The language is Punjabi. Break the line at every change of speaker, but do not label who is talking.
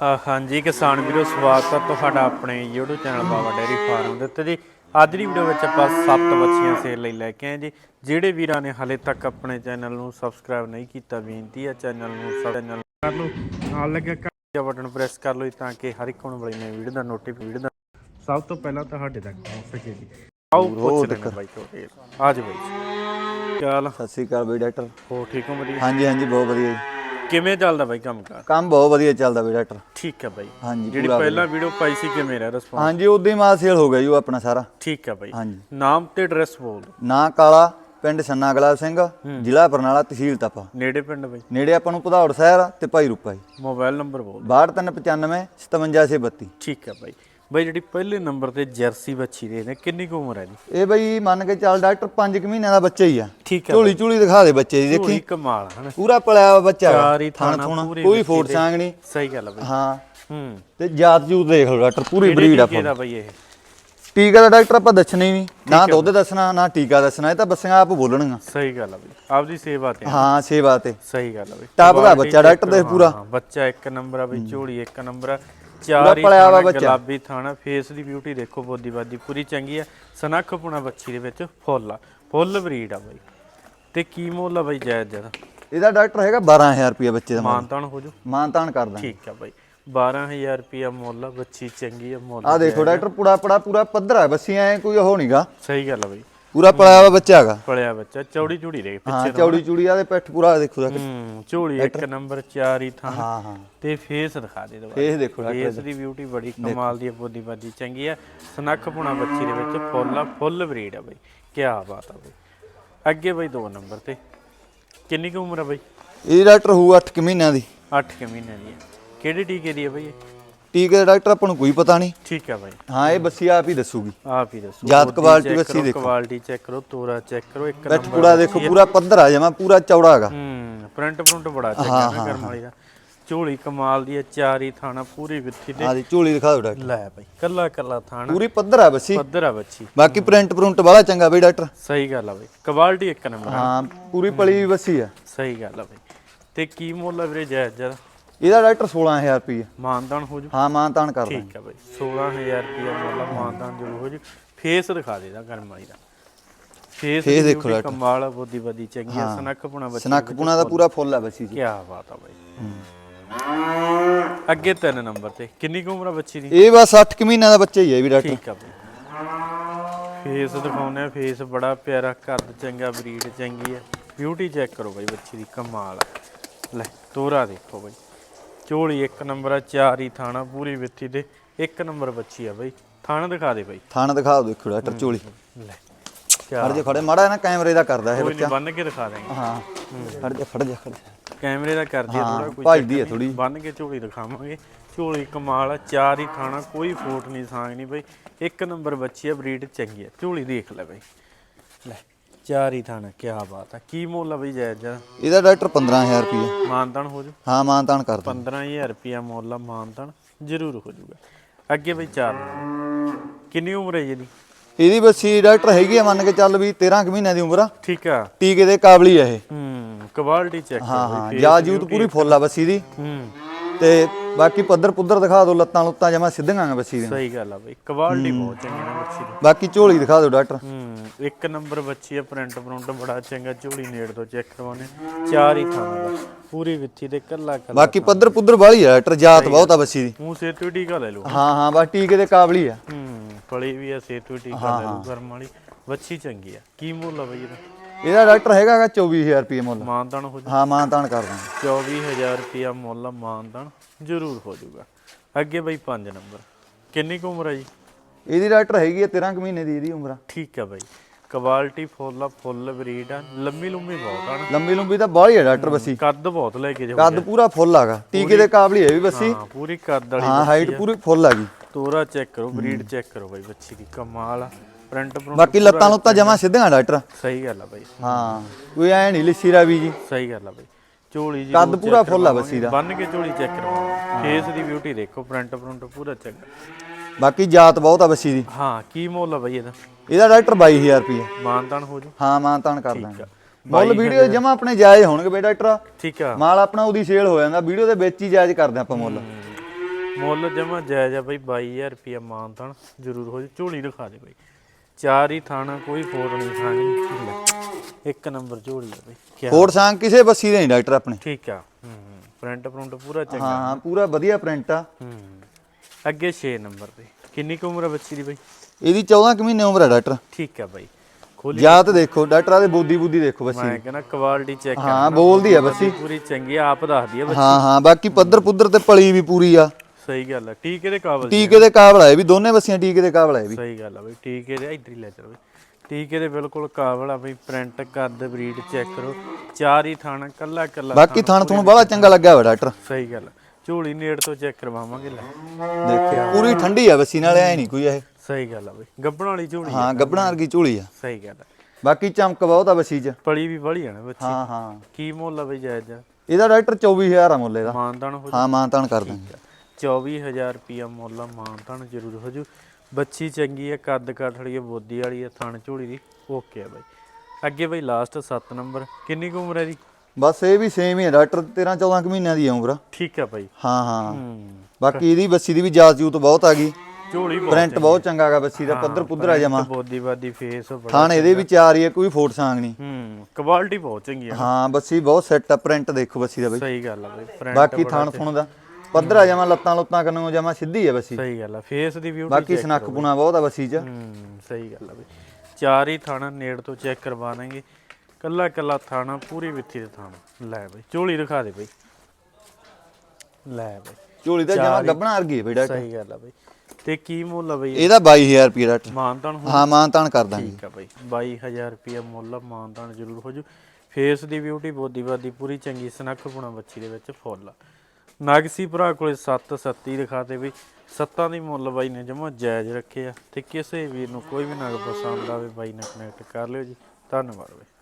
ਹਾਂਜੀ ਕਿਸਾਨ ਵੀਰੋ ਸਵਾਗਤ ਹੈ ਤੁਹਾਡਾ ਆਪਣੇ YouTube channel Baba dairy farm ਦੇ ਉੱਤੇ ਜੀ। ਅੱਜ ਦੀ ਵੀਡੀਓ ਵਿੱਚ ਆਪਾਂ ਸੱਤ ਬੱਚੀਆਂ ਸੇਲ ਲਈ ਲੈ ਕੇ ਆਏ ਜੀ। ਜਿਹੜੇ ਵੀਰਾਂ ਨੇ ਹਲੇ ਤੱਕ ਆਪਣੇ ਚੈਨਲ ਨੂੰ ਸਬਸਕ੍ਰਾਈਬ ਨਹੀਂ ਕੀਤਾ ਬੇਨਤੀ ਹੈ ਚੈਨਲ ਨੂੰ ਚੈਨਲ ਕਰ ਲਓ ਨਾਲ ਲੱਗਿਆ ਘੰਟੀ ਬਟਨ ਪ੍ਰੈਸ ਕਰ ਲਓ ਤਾਂ ਕਿ ਹਰ ਇੱਕ ਆਉਣ ਵਾਲੀ ਨਵੀਂ ਵੀਡੀਓ ਦਾ ਨੋਟੀਫਿਕੇਸ਼ਨ ਦਾ ਸਭ ਤੋਂ ਪਹਿਲਾਂ ਤੁਹਾਡੇ ਤੱਕ ਪਹੁੰਚ ਸਕੇ ਜੀ। ਆਓ ਪੁੱਛਦੇ ਹਾਂ ਬਾਈ ਤੋਂ ਆ ਜਾ। ਬਾਈ ਚੱਲ
ਸਤਿ ਸ਼੍ਰੀ ਅਕਾਲ ਬਈ ਡਾਕਟਰ।
ਹੋ ਠੀਕ ਹੋ ਵਧੀਆ?
ਹਾਂਜੀ ਹਾਂਜੀ ਬਹੁਤ ਵਧੀਆ ਜੀ।
ਕਿਵੇਂ ਚੱਲਦਾ ਬਾਈ ਕੰਮ ਕਾਰ?
ਕੰਮ ਬਹੁਤ ਵਧੀਆ ਚੱਲਦਾ ਬਈ ਡਾਕਟਰ
ਠੀਕ ਹੈ ਬਾਈ।
ਹਾਂਜੀ
ਜਿਹੜੀ ਪਹਿਲਾਂ ਵੀਡੀਓ ਪਾਈ ਸੀ ਕਿਵੇਂ ਰਿਹਾ ਰਿਸਪੌਂਸ
ਹਾਂਜੀ ਉਦੋਂ ਹੀ ਮਾਲ ਸੇਲ ਹੋ ਗਿਆ ਜੀ ਉਹ ਆਪਣਾ ਸਾਰਾ।
ਠੀਕ ਹੈ ਬਾਈ।
ਹਾਂਜੀ।
ਨਾਮ ਤੇ ਐਡਰੈਸ ਬੋਲ ਦਿਓ।
ਨਾਂ ਕਾਲਾ ਪਿੰਡ ਸੰਨਾ ਗੁਲਾਬ ਸਿੰਘ ਜ਼ਿਲ੍ਹਾ ਬਰਨਾਲਾ ਤਹਿਸੀਲ ਤਪਾ।
ਨੇੜੇ ਪਿੰਡ ਬਾਈ?
ਨੇੜੇ ਆਪਾਂ ਨੂੰ ਭਦੌੜ ਸ਼ਹਿਰ ਆ ਤੇ ਭਾਈ ਰੂਪਾ ਜੀ।
ਮੋਬਾਈਲ ਨੰਬਰ ਬੋਲ
6295 57632
ਠੀਕ ਹੈ ਬਾਈ। ਬਾਈ ਜਿਹੜੀ ਪਹਿਲੇ ਨੰਬਰ ਤੇ ਜਰਸੀ ਬੱਚੀ ਦੇ ਨੇ ਕਿੰਨੀ ਕੁ ਉਮਰ ਹੈ ਜੀ?
ਇਹ ਬਈ ਮੰਨ ਕੇ ਚੱਲ ਡਾਕਟਰ 5 ਮਹੀਨਿਆਂ ਦਾ ਬੱਚਾ ਹੀ ਆ।
ਠੀਕ ਹੈ
ਝੋਲੀ ਝੋਲੀ ਦਿਖਾ ਦੇ ਬੱਚੇ ਦੀ ਦੇਖੀ?
ਕਮਾਲ ਹੈ
ਪੂਰਾ ਪਲਿਆ ਵਾ ਬੱਚਾ
ਚਾਰ ਹੀ
ਥਣ
ਪੂਰੇ
ਕੋਈ
ਦੇ।
ਸਾਂਗ ਨਹੀਂ।
ਸਹੀ ਗੱਲ ਹੈ ਬਾਈ।
ਹਾਂ।
ਹੂੰ।
ਤੇ ਜਾਤ ਜੂਤ ਦੇਖ ਲਓ ਡਾਕਟਰ ਪੂਰੀ ਬਰੀਡ ਆ
ਕਿਹੜਾ ਦਾ ਬਾਈ ਇਹ?
ਟੀਕਾ ਦਾ ਡਾਕਟਰ ਆਪਾਂ ਦੱਸਣਾ ਹੀ ਨਹੀਂ ਨਾ ਦੁੱਧ ਦੱਸਣਾ ਨਾ ਟੀਕਾ ਦੱਸਣਾ ਇਹ ਤਾਂ ਬੱਸੀਆਂ ਆਪ ਬੋਲਣਗੀਆਂ।
ਸਹੀ ਗੱਲ ਹੈ ਬਾਈ ਆਪਦੀ ਸੇਵਾ ਤੇ ਆ।
ਹਾਂ ਸੇਵਾ ਤੇ।
ਸਹੀ ਗੱਲ ਹੈ ਬਾਈ।
ਟਾਪ ਦਾ ਬੱਚਾ ਡਾਕਟਰ ਦੇ ਪੂਰਾ।
ਬੱਚਾ ਇੱਕ ਨੰਬਰ ਆ ਬਈ ਝੋਲੀ ਇੱਕ ਨੰਬਰ ਆ। ਚਾਰ ਹੀ
ਪਲਿਆ ਵਾ
ਥਾਣਾ,
ਬੱਚਾ।
ਗੁਲਾਬੀ ਥਾਣਾ ਫੇਸ ਦੀ ਬਿਊਟੀ ਦੇਖੋ ਬੋਦੀ ਬਾਦੀ ਪੂਰੀ ਚੰਗੀ ਆ। ਸਨੱਖ ਪੁਣਾ ਬੱਚੀ ਦੇ ਵਿੱਚ ਫੁੱਲ ਆ। ਫੁੱਲ ਬਰੀਡ ਆ ਬਾਈ। ਤੇ ਕੀ ਮੁੱਲ ਆ ਬਾਈ ਜਾਇਜ਼ ਜਦਾ
ਇਹਦਾ ਡਾਕਟਰ ਹੈਗਾ 12000 ਰੁਪਏ ਬੱਚੇ ਦਾ
ਮਾਨਤਾਨ ਹੋ ਜੂ?
ਮਾਨਤਾਨ ਕਰਦਾ
ਠੀਕ ਆ ਬਾਈ। 12000 ਰੁਪਿਆ ਮੁੱਲ ਆ ਬੱਚੀ ਚੰਗੀ ਆ ਮੁੱਲ
ਆ ਦੇਖੋ ਡਾਕਟਰ ਪੂਰਾ ਪੜਾ ਪੂਰਾ ਪੱਧਰ ਹੈ। ਐ ਕੋਈ ਉਹ ਨਹੀਂਗਾ
ਸਹੀ ਗੱਲ ਆ ਬਾਈ।
ਪੂਰਾ ਪਲਿਆ ਵਾ ਬੱਚਾ ਹੈਗਾ।
ਪਲਿਆ ਬੱਚਾ ਚੌੜੀ ਚੂੜੀ ਦੇ
ਹਾਂ
ਪਿੱਛੇ
ਚੌੜੀ ਚੂੜੀ ਆ ਦੇ ਪਿੱਠ ਪੂਰਾ ਦੇਖੋ ਡਾਕਟਰ
ਹੂੰ ਝੋਲੀ ਇੱਕ ਨੰਬਰ ਚਾਰ ਹੀ ਥਾਂ।
ਹਾਂ ਹਾਂ।
ਤੇ ਫੇਸ ਦਿਖਾ ਦੇ ਦੋ
ਫੇਸ ਦੇਖੋ ਡਾਕਟਰ
ਫੇਸ ਦੀ। ਬਿਊਟੀ ਬੜੀ ਕਮਾਲ ਦੀ ਬੋਦੀ ਬਾਦੀ ਚੰਗੀ ਆ। ਸਨੱਖ ਪੁਣਾ ਬੱਚੀ ਦੇ ਵਿੱਚ ਫੁੱਲ ਆ ਫੁੱਲ ਬਰੀਡ ਆ ਬਈ। ਕੀ ਬਾਤ ਆ ਬਈ। ਅੱਗੇ ਬਈ ਦੋ ਨੰਬਰ ਤੇ। ਕਿੰਨੀ ਕੁ ਉਮਰ ਆ ਬਈ?
ਇਹ ਡਾਕਟਰ ਹੋਊ 8 ਕਿ ਮਹੀਨਿਆਂ ਦੀ।
8 ਕਿ ਮਹੀਨੇ ਦੀ ਆ। ਕਿਹੜੇ ਟੀਕੇ ਦੀ ਆ ਬਈ ਇਹ?
ਟੀਕੇ ਦਾ ਡਾਕਟਰ ਆਪਾਂ ਨੂੰ ਕੋਈ ਪਤਾ ਨਹੀਂ।
ਠੀਕ ਆ ਬਈ।
ਹਾਂ ਇਹ ਬੱਸੀ ਆਪ ਹੀ ਦੱਸੂਗੀ।
ਆਪ ਹੀ ਦੱਸੋ।
ਜਾਤ quality ਬੱਚੀ ਦੇਖੋ।
ਕੁਆਲਿਟੀ ਚੈੱਕ ਕਰੋ ਤੋਰਾ ਚੈੱਕ ਕਰੋ ਇੱਕ ਨੰਬਰ
ਪੂਰਾ ਦੇਖੋ ਪੂਰਾ ਪੱਧਰ ਆ ਜਾਵਾਂ ਪੂਰਾ ਚੌੜਾ ਹੈਗਾ।
ਹੂੰ ਪ੍ਰਿੰਟ ਪ੍ਰਿੰਟ ਬੜਾ ਚੰਗਾ ਕਰਮ ਵਾਲੀ ਦਾ। ਝੋਲੀ ਕਮਾਲ ਦੀ ਆ ਚਾਰੀ ਥਾਣਾ ਪੂਰੀ ਵਿੱਥੀ ਤੇ।
ਆ ਦੀ ਝੋਲੀ ਦਿਖਾ ਦਿਓ ਡਾਕਟਰ।
ਲੈ ਬਈ ਕੱਲਾ ਕੱਲਾ ਥਾਣਾ।
ਪੂਰੀ ਪੱਧਰ ਆ ਬੱਸੀ।
ਪੱਧਰ ਆ ਬੱਚੀ
ਬਾਕੀ ਪ੍ਰਿੰਟ ਪ੍ਰਿੰਟ ਵਾਲਾ ਚੰਗਾ ਬਈ ਡਾਕਟਰ।
ਸਹੀ ਗੱਲ ਆ ਬਈ ਕੁਆਲਿਟੀ ਇੱਕ ਨੰਬਰ।
ਹਾਂ ਪੂਰੀ ਪਲੀ ਵੀ ਬੱਸੀ ਆ।
ਸਹੀ ਗੱਲ ਆ ਬਈ। ਤੇ ਕੀ ਮੁੱਲ ਵੀਰੇ ਜਾਇਜ਼ ਜਰਾ
ਇਹਦਾ ਡਾਕਟਰ 16000 ਰੁਪਏ
ਮਾਨਦਾਨ ਹੋ ਜੂ।
ਹਾਂ ਮਾਨਤਾਨ ਕਰਦਾ
ਠੀਕ ਆ ਬਈ 16000 ਰੁਪਇਆ ਮੁੱਲ ਮਾਨਦਾਨ ਜ਼ਰੂਰ ਹੋ ਜੂ। ਫੇਸ ਦਿਖਾ ਦੇ ਦਾ ਕਰਮ ਵਾਲੀ ਦਾ। ਫੇਸ ਦੇਖੋ
ਡਾਕਟਰ।
ਕਮਾਲ ਬੋਦੀ ਬਦੀ ਚੰਗੀ ਆ ਸਨੱਖ ਪੁਣਾ ਬੱਚੀ
ਸਨੱਖ ਪੁਣਾ ਦਾ ਪੂਰਾ ਫੁੱਲ ਆ ਬੱਸੀ ਜੀ।
ਕੀ ਬਾਤ ਆ ਬਈ। ਅੱਗੇ ਤਿੰਨ ਨੰਬਰ ਤੇ। ਕਿੰਨੀ ਕੁ ਉਮਰ ਆ ਬੱਚੀ ਦੀ?
ਇਹ ਬਸ 8 ਕਿ ਮਹੀਨਿਆਂ ਦਾ ਬੱਚਾ ਹੀ ਹੈ ਵੀ ਡਾਕਟਰ।
ਠੀਕ ਆ ਬਈ। ਫੇਸ ਦਿਖਾਉਨੇ ਆ ਫੇਸ ਬੜਾ ਪਿਆਰਾ ਕੱਦ ਚੰਗਾ ਬਰੀਡ ਚੰਗੀ ਆ। ਬਿਊਟੀ ਚੈੱਕ ਕਰੋ ਬਈ ਬੱਚੀ ਦੀ ਕਮਾਲ ਲੈ ਤੋਰਾ ਦੇਖੋ ਬਈ। ਝੋਲੀ ਇੱਕ ਨੰਬਰ ਆ ਚਾਰ ਹੀ ਥਾਣਾ ਪੂਰੀ ਵਿੱਥੀ ਦੇ ਇੱਕ ਨੰਬਰ ਬੱਚੀ ਆ ਬਈ। ਥਾਣਾ ਦਿਖਾ ਦੇ ਬਈ।
ਥਾਣ ਦਿਖਾ ਦੇਖੋ ਡਾਕਟਰ ਝੋਲੀ
ਲੈ।
ਜਾ ਖੜੇ ਮਾੜਾ ਨਾ ਕੈਮਰੇ ਦਾ ਕਰਦਾ ਇਹ
ਕੋਈ
ਬੱਚਾ।
ਬੰਨ ਕੇ ਦਿਖਾ ਦੇਂਗੇ
ਹਾਂ ਜਾ ਖੜ ਜਾ ਖੜ ਜਾ।
ਕੈਮਰੇ ਦਾ ਕਰ ਦਿਆ
ਹਾਂ,
ਥੋੜਾ ਕੋਈ
ਭੱਜਦੀ ਆ ਥੋੜ੍ਹੀ।
ਬੰਨ ਕੇ ਝੋਲੀ ਦਿਖਾਵਾਂਗੇ। ਝੋਲੀ ਕਮਾਲ ਆ ਚਾਰ ਹੀ ਥਾਣਾ ਕੋਈ ਫੋਟ ਨਹੀਂ ਸਾਂਗ ਨਹੀਂ ਬਈ। ਇੱਕ ਨੰਬਰ ਬੱਚੀ ਆ ਬਰੀਡ ਚੰਗੀ ਆ। ਝੋਲੀ ਦੇਖ ਲੈ ਬਈ। ਲੈ। ਚਾਰ ਹੀ ਥਾਣਾ ਕੀ ਬਾਤ ਆ। ਕੀ ਮੁੱਲ ਆ ਬਈ ਜਾਇਜ਼ ਜਾ
ਇਹਦਾ ਡਾਕਟਰ 15000 ਰੁਪਏ
ਮਾਨਤਨ ਹੋ ਜੂ?
ਹਾਂ ਮਾਨਤਾਨ ਕਰਦਾ
15000 ਰੁਪਿਆ ਮੁੱਲ ਆ ਮਾਨਤਨ ਜ਼ਰੂਰ ਹੋ ਜੂਗਾ। ਅੱਗੇ ਬਈ ਚਾਰ। ਕਿੰਨੀ ਉਮਰ ਹੈ ਜੀ ਇਹਦੀ?
ਇਹਦੀ ਬੱਸੀ ਡਾਕਟਰ ਹੈਗੀ ਆ ਮੰਨ ਕੇ ਚੱਲ ਵੀ 13 ਕੁ ਮਹੀਨਿਆਂ ਦੀ ਉਮਰ ਆ।
ਠੀਕ ਆ।
ਟੀਕੇ ਦੇ ਕਾਬਲੀ ਆ ਇਹ।
ਹੂੰ ਕੁਆਲਿਟੀ ਚੈੱਕ
ਹਾਂ ਹਾਂ ਜਾਜੂਤ ਪੂਰੀ ਫੁੱਲ ਆ ਬੱਸੀ ਦੀ
ਹੂੰ।
ਤੇ ਬਾਕੀ ਪੱਧਰ ਪੁੱਧਰ ਦਿਖਾ ਦਿਓ ਲੱਤਾਂ ਲੁੱਤਾਂ ਜਮਾ ਸਿੱਧੀਆਂ ਆ ਬੱਸੀ ਦੀਆਂ
ਸਹੀ ਗੱਲ ਆ ਬਈ ਕੁਆਲਿਟੀ ਬਹੁਤ ਚੰਗੀ ਨਾ ਬੱਚੀ ਦੀ
ਬਾਕੀ ਝੋਲੀ ਦਿਖਾ ਦਿਓ ਡਾਕਟਰ।
ਹੂੰ। ਇੱਕ ਨੰਬਰ ਬੱਚੀ ਆ ਪ੍ਰਿੰਟ ਪ੍ਰਿੰਟ ਬੜਾ ਚੰਗਾ ਝੋਲੀ ਨੇੜ ਤੋਂ ਚੈੱਕ ਕਰਵਾਉਣੇ ਚਾਰ ਹੀ ਥਾਂ ਦਾ। ਪੂਰੀ ਵਿੱਥੀ ਦੇ ਕੱਲਾ ਕੱਲਾ
ਬਾਕੀ ਪੱਧਰ ਪੁੱਧਰ ਵਾਲੀ ਆ ਡਾਕਟਰ ਜਾਤ ਬਹੁਤ ਆ ਬੱਸੀ ਦੀ।
ਮੂੰਹ ਸੇਤੂ ਟੀਕਾ ਲੈ ਲਓ।
ਹਾਂ ਹਾਂ ਬਸ ਟੀਕੇ ਦੇ ਕਾਬਲੀ ਆ।
ਹੂੰ ਫਲੀ ਵੀ ਆ ਸੇਤੂ ਟੀਕਾ ਲੈ ਲਓ ਗਰਮ ਵਾਲੀ। ਬੱਚੀ ਚੰਗੀ ਆ। ਕੀ ਮੁੱਲ ਆ ਬਈ ਇਹਦਾ?
ਇਹਦਾ ਡਾਕਟਰ ਹੈਗਾਗਾ 24000 ਰੁਪਏ ਮੁੱਲ।
ਮਾਨਦਾਨ ਹੋ
ਹਾਂ ਮਾਨਤਾਨ ਕਰਦਾ
24000 ਰੁਪਿਆ ਮੁੱਲ ਮਾਨਦਾਨ ਜ਼ਰੂਰ ਹੋ ਜਾਊਗਾ। ਅੱਗੇ ਬਈ 5 ਨੰਬਰ। ਕਿੰਨੀ ਕੁ ਉਮਰ ਆ ਜੀ?
ਇਹਦੀ ਡਾਕਟਰ ਹੈਗੀ ਆ 13 ਕੁ ਮਹੀਨੇ ਦੀ ਇਹਦੀ ਉਮਰ ਆ।
ਠੀਕ ਆ ਬਈ। ਕੁਆਲਿਟੀ ਫੁੱਲ ਆ ਫੁੱਲ ਬਰੀਡ ਆ ਲੰਮੀ ਲੰਮੀ ਬਹੁਤ ਆ ਨਾ।
ਲੰਬੀ ਲੰਬੀ ਤਾਂ ਬਾਹਲੀ ਆ ਡਾਕਟਰ ਬੱਸੀ।
ਕੱਦ ਬਹੁਤ ਲੈ ਕੇ ਜਾਓ
ਕੱਦ ਪੂਰਾ ਫੁੱਲ ਆਗਾ। ਟੀਕੇ ਦੇ ਕਾਬਲੀ ਹੈ ਵੀ ਬੱਸੀ।
ਹਾਂ ਪੂਰੀ ਕੱਦ ਵਾਲੀ
ਹਾਂ ਹਾਈਟ ਪੂਰੀ ਫੁੱਲ ਆ ਗਈ
ਤੋਰਾ ਚੈੱਕ ਕਰੋ ਬਰੀਡ ਚੈੱਕ ਕਰੋ ਬਾਈ ਬੱਚੀ ਦੀ ਕਮਾਲ ਆ। ਪ੍ਰਿੰਟ ਪ੍ਰਿੰਟ
ਬਾਕੀ ਲੱਤਾਂ ਲੁੱਤਾਂ ਜਮਾ ਸਿੱਧੀਆਂ ਡਾਕਟਰ।
ਸਹੀ ਗੱਲ ਆ ਬਾਈ।
ਹਾਂ ਕੋਈ ਐ ਨਹੀਂ ਲਿੱਸੀ ਰਾਵੀ ਜੀ।
ਸਹੀ ਗੱਲ ਆ ਬਾਈ। ਝੋਲੀ ਜੀ
ਕੱਦ ਪੂਰਾ ਫੁੱਲ ਆ ਬੱਸੀ ਦਾ।
ਬੰਨ ਕੇ ਝੋਲੀ ਚੈੱਕ ਕਰਵਾਓ। ਫੇਸ ਦੀ ਬਿਊਟੀ ਦੇਖੋ ਪ੍ਰਿੰਟ ਪ੍ਰਿੰਟ ਪੂਰਾ ਚੰਗਾ
ਬਾਕੀ ਜਾਤ ਬਹੁਤ ਆ ਬੱਸੀ ਦੀ।
ਹਾਂ ਕੀ ਮੁੱਲ ਆ ਬਾਈ ਇਹਦਾ?
ਇਹਦਾ ਡਾਕਟਰ 22000 ਰੁਪਏ
ਮਾਨਤਾਨ ਹੋ ਜੂ।
ਹਾਂ ਮਾਨਤਾਨ ਕਰ ਦਾਂਗੇ। ਮੁੱਲ ਵੀਡੀਓ ਜਮਾ ਆਪਣੇ ਜਾਇਜ਼ ਹੋਣਗੇ ਬੇ ਡਾਕਟਰ
ਠੀਕ ਆ।
ਮਾਲ ਆਪਣਾ ਉਹਦੀ ਸੇਲ ਹੋ ਜਾਂਦਾ ਵੀਡੀਓ ਦੇ ਵਿੱਚ ਹੀ ਜਾਇਜ਼ ਕਰਦੇ ਆਪਾਂ ਮੁੱਲ।
ਮੁੱਲ ਜਮਾ ਜਾਇਜ਼ ਆ ਬਈ 22000 ਰੁਪਿਆ ਮਾਨਤਨ ਜ਼ਰੂਰ ਹੋ ਜੀ। ਝੋਲੀ ਦਿਖਾ ਦੇ ਬਈ। ਚਾਰ ਹੀ ਥਾਣਾ ਕੋਈ ਫੋੜ ਨਹੀਂ ਖਾਣੀ ਇੱਕ ਨੰਬਰ ਝੋਲੀ ਆ ਬਈ। ਕਿਆ
ਹੋਰ ਸੰਗ ਕਿਸੇ ਬੱਸੀ ਦੇ ਨਹੀਂ ਡਾਕਟਰ ਆਪਣੇ।
ਠੀਕ ਆ। ਹੂੰ ਪ੍ਰਿੰਟ ਪ੍ਰਿੰਟ ਪੂਰਾ ਚੰਗਾ।
ਹਾਂ ਹਾਂ ਪੂਰਾ ਵਧੀਆ ਪ੍ਰਿੰਟ ਆ।
ਹੂੰ। ਅੱਗੇ 6 ਨੰਬਰ ਤੇ। ਕਿੰਨੀ ਕੁ ਉਮਰ ਆ ਬੱਚੀ ਦੀ ਬਈ?
ਇਹਦੀ 14 ਕੁ ਮਹੀਨੇ ਉਮਰ ਹੈ ਡਾਕਟਰ।
ਠੀਕ ਆ ਬਈ। ਖੋਲੀ
ਜਾਤ ਦੇਖੋ ਡਾਕਟਰਾਂ ਦੇ ਬੋਦੀ ਬੁੱਦੀ ਦੇਖੋ ਬੱਸੀ
ਮੈਂ
ਦੀ।
ਕਹਿੰਦਾ ਕੁਆਲਿਟੀ ਚੈੱਕ
ਹਾਂ ਬੋਲਦੀ ਆ ਬੱਸੀ
ਪੂਰੀ ਚੰਗੀ ਆ, ਆਪ ਦੱਸਦੀ ਆ ਬੱਚੀ।
ਹਾਂ ਹਾਂ ਬਾਕੀ ਪੱਧਰ ਪੁੱਧਰ ਤੇ ਪਲੀ ਵੀ ਪੂਰੀ ਆ।
ਸਹੀ ਗੱਲ ਆ ਟੀਕੇ ਦੇ ਕਾਬਲ।
ਟੀਕੇ ਦੇ ਕਾਬਲ ਹੈ ਵੀ ਦੋਨੇ ਬੱਸੀਆਂ ਟੀਕੇ ਦੇ ਕਾਬਲ ਹੈ ਵੀ।
ਸਹੀ ਗੱਲ ਆ ਬਈ ਟੀਕੇ ਦੇ ਇੱਧਰ ਹੀ ਲੈ ਚਲੋ ਬਈ। ਟੀਕੇ ਦੇ ਬਿਲਕੁਲ ਕਾਬਲ ਆ ਬਈ ਪ੍ਰਿੰਟ ਕੱਦ ਬਰੀਡ ਚੈੱਕ ਕਰੋ। ਚਾਰ ਹੀ ਥਾਣਾ ਕੱਲਾ ਕੱਲਾ
ਬਾਕੀ ਥਣ ਤੁਹਾਨੂੰ ਬੜਾ ਚੰਗਾ ਲੱਗਾ ਵਾ ਡਾਕਟਰ।
ਸਹੀ ਗੱਲ ਆ। ਝੋਲੀ ਨੇੜ ਤੋਂ ਚੈੱਕ ਕਰਵਾਵਾਂਗੇ ਲੈ।
ਦੇਖਿਆ। ਪੂਰੀ ਠੰਡੀ ਆ ਬੱਸੀ ਨਾਲ ਐ ਨਹੀਂ ਕੋਈ ਇਹ।
ਸਹੀ ਗੱਲ ਆ ਬਈ ਗੱਬਣ ਵਾਲੀ ਝੋਲੀ ਆ।
ਹਾਂ ਗੱਬਣਾ ਵਰਗੀ ਝੋਲੀ ਆ।
ਸਹੀ ਗੱਲ ਆ।
ਬਾਕੀ ਚਮਕ ਬਹੁਤ ਆ ਬੱਸੀ 'ਚ।
ਪਲੀ ਵੀ ਬੜੀ ਆ ਨਾ ਬੱਚੀ।
ਹਾਂ ਹਾਂ।
ਕੀ ਮੁੱਲ ਆ ਬਈ ਜਾਇਜ਼? ਆ?
ਇਹਦਾ ਡਾਕਟਰ 24000 ਆ ਮੁੱਲ ਇਹਦਾ।
ਮਾਨਦਾਨ ਹੋ
ਹਾਂ ਮਾਨਤਾਨ ਕਰ ਦਾਂਗੇ
24000 ਰੁਪਿਆ ਮੁੱਲ ਆ, ਮਾਨਦਾਨ ਜ਼ਰੂਰ ਹੋ ਜੂ। ਬੱਚੀ ਚੰਗੀ ਹੈ ਕੱਦ ਕਾਠੜੀ ਹੈ ਬੋਦੀ ਵਾਲੀ ਹੈ ਥਣ ਝੋਲੀ ਦੀ। ਓਕੇ ਆ ਬਈ। ਅੱਗੇ ਬਈ ਲਾਸਟ 7 ਨੰਬਰ। ਕਿੰਨੀ ਕੁ ਉਮਰ ਹੈ ਦੀ
ਬਸ ਇਹ ਵੀ ਸੇਮ ਹੀ ਆ ਡਾਕਟਰ 13 14 ਕੁ ਮਹੀਨਿਆਂ ਦੀ ਆ ਉਮਰ।
ਠੀਕ ਆ ਬਈ।
ਹਾਂ ਹਾਂ।
ਹੂੰ।
ਬਾਕੀ ਇਹਦੀ ਬੱਸੀ ਦੀ ਵੀ ਜਾਤ ਜੂਤ ਬਹੁਤ ਆ ਗਈ।
ਝੋਲੀ ਬਹੁਤ
ਪ੍ਰਿੰਟ ਬਹੁਤ ਚੰਗਾ ਹੈਗਾ ਬੱਸੀ ਦਾ ਪੱਧਰ ਪੁੱਧਰ ਆ ਜਮਾ
ਬੋਦੀ ਬਾਦੀ ਫੇਸ ਬੜਾ
ਥਾਣ ਇਹਦੇ ਵੀ ਚਾਰ ਹੀ ਆ ਕੋਈ ਫੋਟ ਸਾਂਗ ਨਹੀਂ।
ਹੂੰ ਕੁਆਲਿਟੀ ਬਹੁਤ ਚੰਗੀ ਆ।
ਹਾਂ ਬੱਸੀ ਬਹੁਤ ਸੈੱਟ ਆ ਪ੍ਰਿੰਟ ਦੇਖੋ ਬੱਸੀ ਦਾ ਬਈ।
ਸਹੀ ਗੱਲ ਆ ਬਈ ਪ੍ਰਿੰਟ
ਬਾਕੀ ਥਾਣ ਥੁਣ ਦਾ। ਪੱਧਰ ਆ ਜਮਾ ਲੱਤਾਂ ਲੁੱਤਾਂ ਕੰਨੋਂ ਜਮਾ ਸਿੱਧੀ ਆ ਬੱਸੀ।
ਸਹੀ ਗੱਲ ਆ ਫੇਸ ਦੀ ਬਿਊਟੀ
ਬਾਕੀ ਸਨੱਖ ਪੁਣਾ ਬਹੁਤ ਆ ਬੱਸੀ 'ਚ।
ਹੂੰ ਸਹੀ ਗੱਲ ਆ ਬਈ। ਚਾਰ ਹੀ ਥਾਣਾ ਨੇੜ ਤੋਂ ਚੈੱਕ ਕਰਵਾ ਦਾਂਗੇ। ਕੱਲਾ ਕੱਲਾ ਥਾਣਾ ਪੂਰੀ ਵਿੱਥੀ ਦੇ ਥਾਣਾ। ਲੈ ਬਈ ਝੋਲੀ ਦਿਖਾ ਦੇ ਬਈ। ਲੈ ਬਈ।
ਝੋਲੀ ਤਾਂ ਜਮਾ ਗੱਬਣਾ ਵਰਗੀ ਹੈ ਬਈ ਡਾਕਟਰ।
ਸਹੀ ਗੱਲ ਆ ਬਈ। ਤੇ ਕੀ ਮੁੱਲ ਆ ਬਈ?
ਇਹਦਾ 22000 ਰੁਪਏ ਡਾਕਟਰ।
ਮਾਨਤਾਨ ਹੋ
ਹਾਂ ਮਾਨਤਾਨ ਕਰ ਦਾਂਗੇ।
ਠੀਕ ਆ ਬਈ। 22000 ਰੁਪਿਆ ਮੁੱਲ ਮਾਨਤਾਨ ਜ਼ਰੂਰ ਹੋ ਜੂ। ਫੇਸ ਦੀ ਬਿਊਟੀ ਬੋਦੀ ਬਾਦੀ ਪੂਰੀ ਚੰਗੀ ਸਨੱਖ ਪੁਣਾ ਬੱਚੀ ਦੇ ਵਿੱਚ ਫੁੱਲ ਨਾਗਸੀ ਭਰਾ ਕੋਲੇ 7 ਸੱਤੀ ਦਿਖਾਤੇ ਬਈ। ਸੱਤਾਂ ਦੀ ਮੁੱਲ ਬਾਈ ਨੇ ਜਮਾ ਜਾਇਜ਼ ਰੱਖੇ ਆ। ਤੇ ਕਿਸੇ ਵੀਰ ਨੂੰ ਕੋਈ ਵੀ ਨਗ ਪਸੰਦ ਆਵੇ ਬਾਈ ਨਾਲ ਕਨੈਕਟ ਕਰ ਲਿਓ ਜੀ। ਧੰਨਵਾਦ ਬਈ।